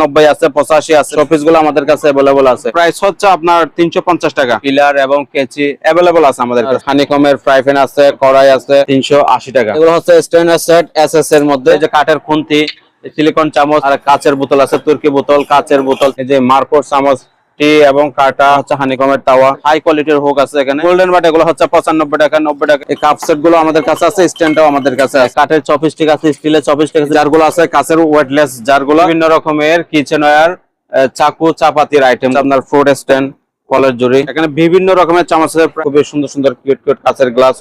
নব্বই আছে পঁচাশি আছে। অফিসগুলো আমাদের কাছে অ্যাভেলেবল আছে। প্রাইস হচ্ছে আপনার তিনশো পঞ্চাশ টাকা। পিলার এবং কেচি অ্যাভেলেবল আছে আমাদের কাছে। হানিকমের ফ্রাই প্যান আছে কড়াই আছে তিনশো আশি টাকা। এগুলো হচ্ছে স্টেনলেস সেট এস এস এর মধ্যে। যে কাঠের খুন্তি সিলিকন চামচ আর কাচের বোতল আছে তুর্কি বোতল কাচের বোতল। এই যে মার্কোর চামচ টি এবং কাটা হচ্ছে হানিকমের তাওয়া। হাই কোয়ালিটির হোক আছে এখানে। গোল্ডেন বাট এগুলো হচ্ছে পঁচানব্বই টাকা, নব্বই টাকা। এই কাপ সেটগুলো আমাদের কাছে আছে স্ট্যান্ডটাও আমাদের কাছে আছে। কাঠের চব্বিশ চপিস্টিক আছে স্টিলের চব্বিশ চপিস্টিক আছে যারগুলো আছে, কাছের ওয়েটলেস যারগুলো বিভিন্ন রকমের কিচেন ওয়্যার চাকু, চাপাতির আইটেম আপনার ফ্রুট স্ট্যান্ড ফলের জুড়ি। এখানে বিভিন্ন রকমের চামচ আছে খুবই সুন্দর সুন্দর কিউট কিউট কাছের গ্লাস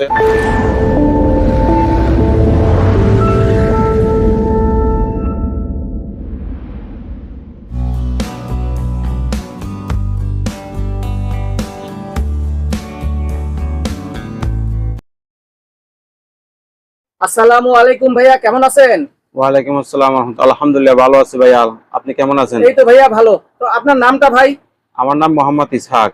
আসসালামু আলাইকুম ভাইয়া কেমন আছেন? ওয়ালাইকুম আসসালাম আলহামদুলিল্লাহ ভালো আছি ভাইয়া। আপনি কেমন আছেন? এই তো ভাইয়া ভালো। তো আপনার নামটা ভাই? আমার নাম মোহাম্মদ ইসহাক।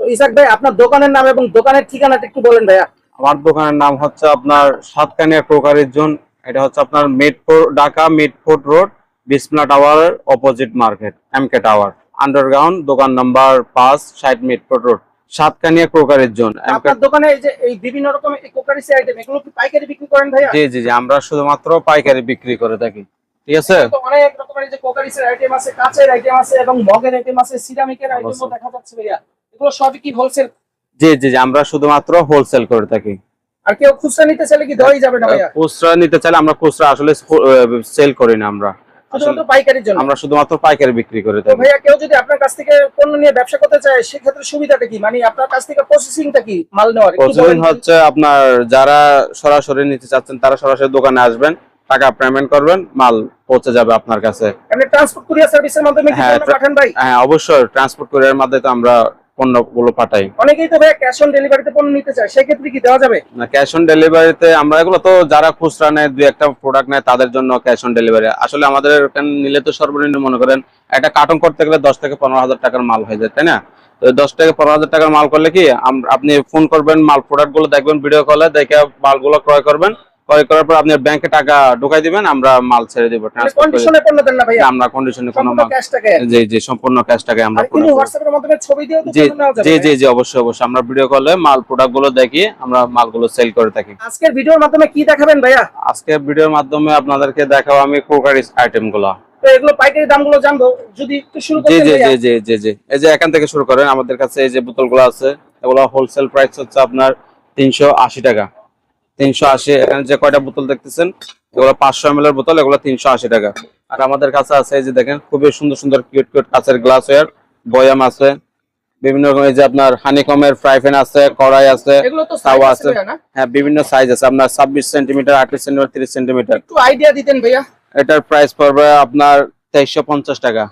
তো ইসাক ভাই আপনার দোকানের নাম এবং দোকানের ঠিকানাটা একটু বলেন ভাইয়া। আমার দোকানের নাম হচ্ছে আপনার সাতকানিয়া ক্রোকারির জোন। এটা হচ্ছে আপনার মিটফোর ঢাকা মিটফোর্ট রোড বিসমিলা টাওয়ারের opposite market M K tower underground দোকান নাম্বার পাঁচ ষাট মিটফোর্ট রোড। সাতকানিয়া ক্রোকারির জোন। আপনার দোকানে এই যে এই বিভিন্ন রকমের আইটেম এগুলো কি পাইকারি বিক্রি করেন ভাইয়া? জি জি জি আমরা শুধুমাত্র পাইকারি বিক্রি করে থাকি। ঠিক আছে? অনেক রকমের যে কোকারিসের আইটেম আছে কাচের আইটেম আছে এবং মগের আইটেম আছে সিরামিকের আইটেমও দেখা যাচ্ছে ভাইয়া। এগুলো সবই কি হোলসেল জি জি জি আমরা শুধুমাত্র হোলসেল করে থাকি। আর কেউ খুচরা নিতে চাইলে কি দেওয়াই যাবে না ভাইয়া? খুচরা নিতে চাইলে আমরা খুচরা আসলে সেল করি না আমরা। শুধুমাত্র পাইকারির জন্য? আমরা শুধুমাত্র পাইকারি বিক্রি করে থাকি। ভাইয়া কেউ যদি আপনার কাছ থেকে পণ্য নিয়ে ব্যবসা করতে চায় সেক্ষেত্রে সুবিধাটা কি? মানে আপনার কাছ থেকে প্রসেসিংটা কি? মাল নেওয়ার হচ্ছে আপনার যারা সরাসরি নিতে চাচ্ছেন তারা সরাসরি দোকানে আসবেন টাকা পেমেন্ট করবেন মাল পৌঁছে যাবে আপনার কাছে। ট্রান্সপোর্ট কুরিয়ার সার্ভিসের মাধ্যমে হ্যাঁ, ভাই? হ্যাঁ অবশ্যই ট্রান্সপোর্ট কুরিয়ার মাধ্যমে তো আমরা পণ্যগুলো পাঠাই। অনেকেই তো ভাইয়া ক্যাশ অন ডেলিভারিতে পণ্য নিতে চায় সেক্ষেত্রে কি দেওয়া যাবে? ক্যাশ অন ডেলিভারিতে আমরা এগুলো তো যারা খুচরা নেয় দুই একটা প্রোডাক্ট নেয় তাদের জন্য ক্যাশ অন ডেলিভারি আসলে আমাদের নিলে তো সর্বনিম্ন মনে করেন একটা কার্টন করতে গেলে দশ থেকে পনেরো হাজার টাকার মাল হয়ে যায় তাই না? তো দশ থেকে পনেরো হাজার টাকার মাল করলে কি আপনি ফোন করবেন মাল প্রোডাক্টগুলো দেখবেন ভিডিও কলে দেখে মালগুলো ক্রয় করবেন। ক্রয় করার পর আপনি ব্যাংকে টাকা ঢুকাই দিবেন আমরা মাল ছেড়ে দিব কন্ডিশনে পণ্য দেন না ভাইয়া? আমরা কন্ডিশনে কোনো মাল ক্যাশ টাকা? জি জি সম্পূর্ণ ক্যাশ টাকায় আমরা মাধ্যমে ছবি তো জি নেওয়া যাবে জি জি জি অবশ্যই অবশ্যই। আমরা ভিডিও কলে মাল প্রোডাক্টগুলো দেখি আমরা মালগুলো সেল করে থাকি। আজকের ভিডিওর মাধ্যমে কি দেখাবেন ভাইয়া? আজকে ভিডিওর মাধ্যমে আপনাদেরকে দেখাবো আমি ক্রোকারি আইটেমগুলো। তো এগুলো পাইকারি দামগুলো জানব যদি একটু শুরু জি জি জি জি জি জি। এই যে এখান থেকে শুরু করেন আমাদের কাছে এই যে বোতলগুলো আছে এগুলো হোলসেল প্রাইস হচ্ছে আপনার তিনশো আশি টাকা। তিনশো আশি এখানে যে কয়টা বোতল দেখতেছেন এগুলো পাঁচশো এম এর বোতল এগুলো তিনশো আশি টাকা। আর আমাদের কাছে আছে এই যে দেখেন খুবই সুন্দর সুন্দর কিউট কিউট কাঁচের গ্লাস ওয়ার বয়াম আছে বিভিন্ন রকম এই যে আপনার হানিকমের ফ্রাই প্যান আছে কড়াই আছে তাওয়া আছে। হ্যাঁ বিভিন্ন সাইজ আছে আপনার ছাব্বিশ সেন্টিমিটার আটত্রিশ সেন্টিমিটার তিরিশ সেন্টিমিটার একটু আইডিয়া দিতেন ভাইয়া। এটার প্রাইস পড়বে আপনার তেইশশো পঞ্চাশ টাকা।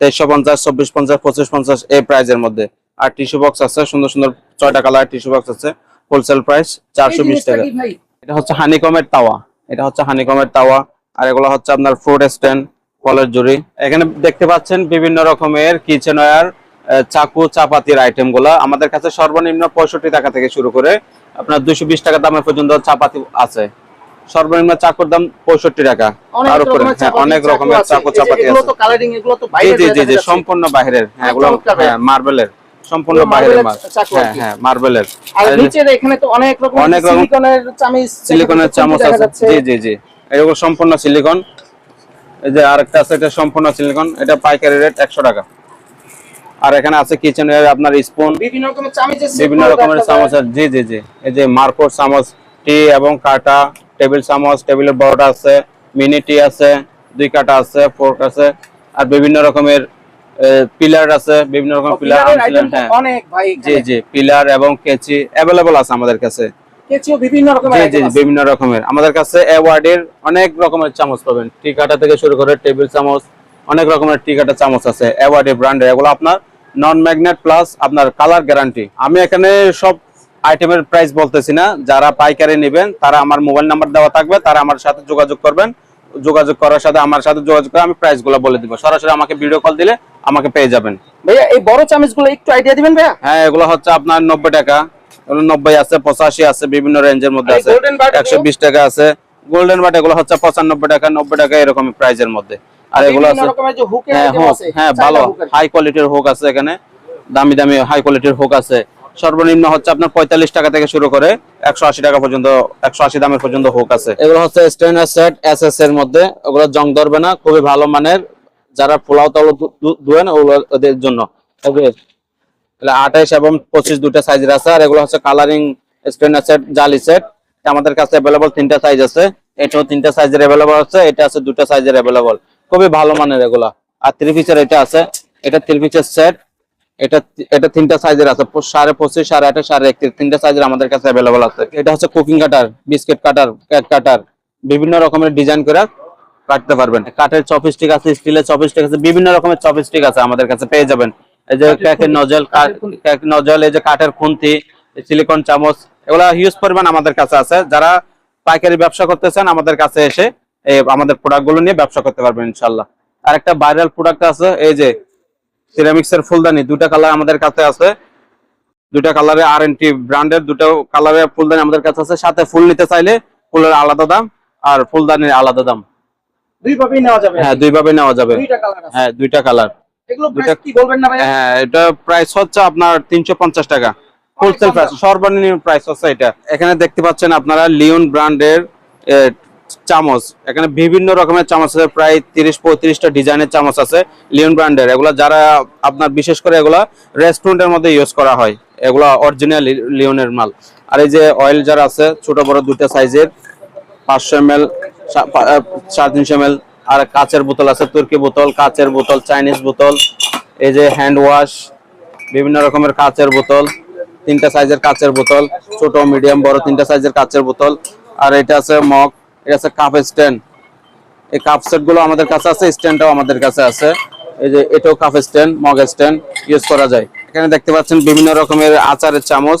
তেইশশো পঞ্চাশ চব্বিশ পঞ্চাশ পঁচিশ পঞ্চাশ এই প্রাইজের মধ্যে। আর টিস্যু বক্স আছে সুন্দর সুন্দর ছয়টা কালার টিস্যু বক্স আছে। হোলসেল প্রাইস চারশো বিশ টাকা। এটা হচ্ছে হানিকমের তাওয়া। এটা হচ্ছে হানিকমের তাওয়া। আর এগুলো হচ্ছে আপনার ফ্রুট স্ট্যান্ড ফলের জুড়ি এখানে দেখতে পাচ্ছেন বিভিন্ন রকমের কিচেন ওয়্যার চাকু চাপাতির আইটেমগুলা আমাদের কাছে সর্বনিম্ন পঁয়ষট্টি টাকা থেকে শুরু করে আপনার দুশো বিশ টাকা দামের পর্যন্ত চাপাতি আছে। সর্বনিম্ন চাকুর দাম পঁয়ষট্টি টাকা। তার উপরে হ্যাঁ, অনেক রকমের। চাকু চাপাতি আছে। জি জি জি সম্পূর্ণ হ্যাঁ এগুলো হ্যাঁ মার্বেলের সম্পূর্ণ বাইরের হ্যাঁ হ্যাঁ মার্বেলের আর এখানে তো অনেক রকম অনেক রকম- সিলিকনের চামিচ সিলিকনের চামচ আছে। জি জি জি। সম্পূর্ণ সিলিকন এই যে আরেকটা আছে এটা সম্পূর্ণ সিলিকন এটা পাইকারি রেট একশো টাকা। আর এখানে আছে কিচেন আপনার স্পুন বিভিন্ন রকমের set বিভিন্ন রকমের চামচ আছে। জি জি জি। এই যে মার্কোর চামচ টি এবং কাটা টেবিল চামচ টেবিলের বড়টা আছে মিনি টি আছে দুই কাটা আছে ফোর্ক আছে আর বিভিন্ন রকমের পিলার আছে বিভিন্ন রকম পিলার হ্যাঁ। অনেক ভাই জি জি পিলার এবং কেচি অ্যাভেলেবল আছে আমাদের কাছে। কেচিও বিভিন্ন রকমের জি জি item জি, আছে। বিভিন্ন রকমের। আমাদের কাছে অ্যাওয়ার্ডের অনেক রকমের চামচ পাবেন। টি কাটা থেকে শুরু করে টেবিল চামচ অনেক রকমের টি কাটা চামচ আছে। অ্যাওয়ার্ডের ব্র্যান্ডের এগুলো আপনার নন ম্যাগনেট প্লাস আপনার কালার গ্যারান্টি আমি এখানে সব আইটেমের প্রাইস বলতেছি না। যারা পাইকারি নেবেন তারা আমার মোবাইল নাম্বার দেওয়া থাকবে তারা আমার সাথে যোগাযোগ করবেন। যোগাযোগ করার সাথে আমার সাথে যোগাযোগ করে আমি প্রাইসগুলো বলে দিব। সরাসরি আমাকে ভিডিও কল দিলে আমাকে পেয়ে যাবেন। ভাইয়া এই বড় চামিচগুলো একটু আইডিয়া দিবেন ভাইয়া? হ্যাঁ এগুলো হচ্ছে আপনার নব্বই টাকা। নব্বই আছে পঁচাশি আছে বিভিন্ন রেঞ্জের মধ্যে আছে। একশো বিশ টাকা আছে। গোল্ডেন বাট এগুলো হচ্ছে পঁচানব্বই টাকা নব্বই টাকা এরকম প্রাইজের মধ্যে। আর এগুলো আছে হ্যাঁ হুক আছে হ্যাঁ ভালো। হাই কোয়ালিটির হোক আছে এখানে। দামি দামি হাই কোয়ালিটির হোক আছে। সর্বনিম্ন হচ্ছে আপনার পঁয়তাল্লিশ টাকা থেকে শুরু করে একশো আশি টাকা পর্যন্ত, একশো আশি দামের পর্যন্ত হুক আছে। এগুলো হচ্ছে স্টেইনলেস সেট এস এস এর মধ্যে, ওগুলো জং ধরবে না, খুবই ভালো মানের। যারা পোলাও তাওলো ধুয়েন ওদের জন্য। আঠাইশ এবং পঁচিশ দুটা সাইজের আছে, আর এগুলো হচ্ছে কালারিং স্টেইনলেস সেট জালি সেট আমাদের কাছে অ্যাভেলেবল তিনটা সাইজ আছে। এটাও তিনটা সাইজের অ্যাভেলেবল আছে, এটা আছে দুটা সাইজের অ্যাভেলেবল খুবই ভালো মানের এগুলা। আর থ্রি এটা আছে। এটা থ্রি পিসের সেট এটা এটা তিনটা সাইজের আছে। সাড়ে পঁচিশ সাড়ে আঠাশ সাড়ে একত্রিশ তিনটা সাইজের আমাদের কাছে অ্যাভেলেবল আছে। এটা হচ্ছে cooking cutter biscuit cutter cake cutter বিভিন্ন রকমের ডিজাইন করে কাটতে পারবেন। কাঠের চপস্টিক আছে স্টিলের চপস্টিক আছে বিভিন্ন রকমের চপস্টিক আছে আমাদের কাছে পেয়ে যাবেন। এই যে কেকের নজল কেক নজল এই যে কাঠের খুন্তি সিলিকন চামচ এগুলা হিউজ পরিমাণ আমাদের কাছে আছে। যারা পাইকারি ব্যবসা করতেছেন আমাদের কাছে এসে আমাদের প্রোডাক্টগুলো নিয়ে ব্যবসা করতে পারবেন ইনশাল্লাহ আর একটা ভাইরাল প্রোডাক্ট আছে এই যে সিরামিক্স এর ফুলদানি দুটা কালার আমাদের কাছে আছে। দুটা কালারে আর এন টি ব্র্যান্ডের দুটো কালারের ফুলদানি আমাদের কাছে আছে। সাথে ফুল নিতে চাইলে ফুলের আলাদা দাম আর ফুলদানির আলাদা দাম। দুই ভাবেই নেওয়া যাবে। হ্যাঁ দুইভাবে নেওয়া যাবে। দুইটা কালার আছে। হ্যাঁ দুইটা কালার এগুলো দুইটা- কি বলবেন না ভাইয়া? হ্যাঁ এটা প্রাইস হচ্ছে আপনার তিনশো পঞ্চাশ টাকা। হোলসেল প্রাইস সর্বনিম্ন প্রাইস হচ্ছে এটা। এখানে দেখতে পাচ্ছেন আপনারা লিওন ব্র্যান্ডের চামচ। এখানে বিভিন্ন রকমের চামচ আছে, প্রায় তিরিশ পঁয়ত্রিশটা ডিজাইনের চামচ আছে লিওন ব্র্যান্ডের এগুলা যারা আপনার বিশেষ করে এগুলা রেস্টুরেন্টের মধ্যে ইউজ করা হয়, এগুলা অরিজিনাল লিওনের মাল। আর এই যে অয়েল যারা আছে, ছোট বড় দুটো সাইজের পাঁচশো এম এল সাড়ে তিনশো এম আর কাচের বোতল আছে, তুর্কি বোতল, কাচের বোতল চাইনিজ বোতল। এই যে হ্যান্ড ওয়াশ বিভিন্ন রকমের কাচের বোতল, তিনটা সাইজের কাচের বোতল, ছোট মিডিয়াম বড় তিনটা সাইজের কাচের বোতল। আর এটা আছে মগ এটা আছে কাপ স্ট্যান্ড এই কাপ সেটগুলো আমাদের কাছে আছে স্ট্যান্ডটাও আমাদের কাছে আছে। এই যে এটাও cup stand mug stand use করা যায়। এখানে দেখতে পাচ্ছেন বিভিন্ন রকমের আচারের চামচ,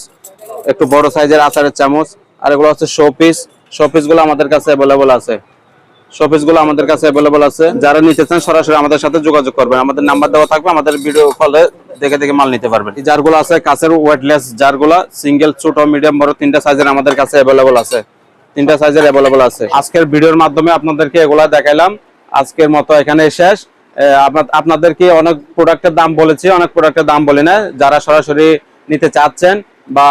একটু বড় সাইজের আচারের চামচ, আর এগুলো হচ্ছে শো পিস শো পিসগুলো আমাদের কাছে অ্যাভেলেবল আছে। শোপিসগুলো আমাদের কাছে অ্যাভেলেবল আছে। যারা নিতে চান, সরাসরি আমাদের সাথে যোগাযোগ করবেন আমাদের নাম্বার দেওয়া থাকবে, আমাদের ভিডিও কলে দেখে দেখে মাল নিতে পারবেন। এই জারগুলো আছে, কাছের ওয়েটলেস জারগুলো সিঙ্গেল ছোট মিডিয়াম বড়, তিনটা সাইজের আমাদের কাছে অ্যাভেলেবল আছে। তিনটা সাইজের অ্যাভেলেবল আছে। আজকের ভিডিওর মাধ্যমে আপনাদেরকে এগুলা দেখাইলাম। আজকের মতো এখানে শেষ। আপনাদেরকে অনেক প্রোডাক্টের দাম বলেছি, অনেক প্রোডাক্টের দাম বলি না যারা সরাসরি নিতে চাচ্ছেন বা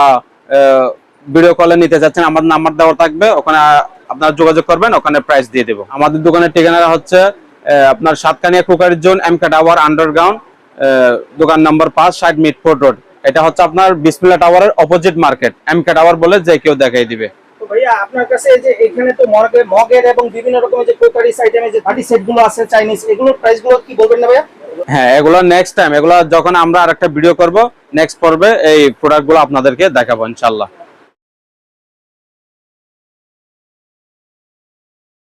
ভিডিও কলে নিতে চাচ্ছেন, আমার নাম্বার দেওয়া থাকবে। ওখানে আপনারা যোগাযোগ করবেন, ওখানে প্রাইস দিয়ে দেবো। আমাদের দোকানের ঠিকানা হচ্ছে আপনার Satkania cookery zone M K tower underground দোকান নাম্বার পাঁচ, ষাট মিটফোর্ড রোড। এটা হচ্ছে আপনার বিসমিল্লা টাওয়ারের opposite market M K tower বলে যে কেউ দেখাই দিবে। ভাইয়া, আপনার কাছে যে এখানে তো মগের মগের এবং বিভিন্ন রকমের যে আছে চাইনিজ এগুলোর কি হ্যাঁ এগুলো নেক্সট টাইম এগুলো যখন আমরা আরেকটা ভিডিও করব নেক্সট এই আপনাদেরকে দেখাবো ইনশাল্লাহ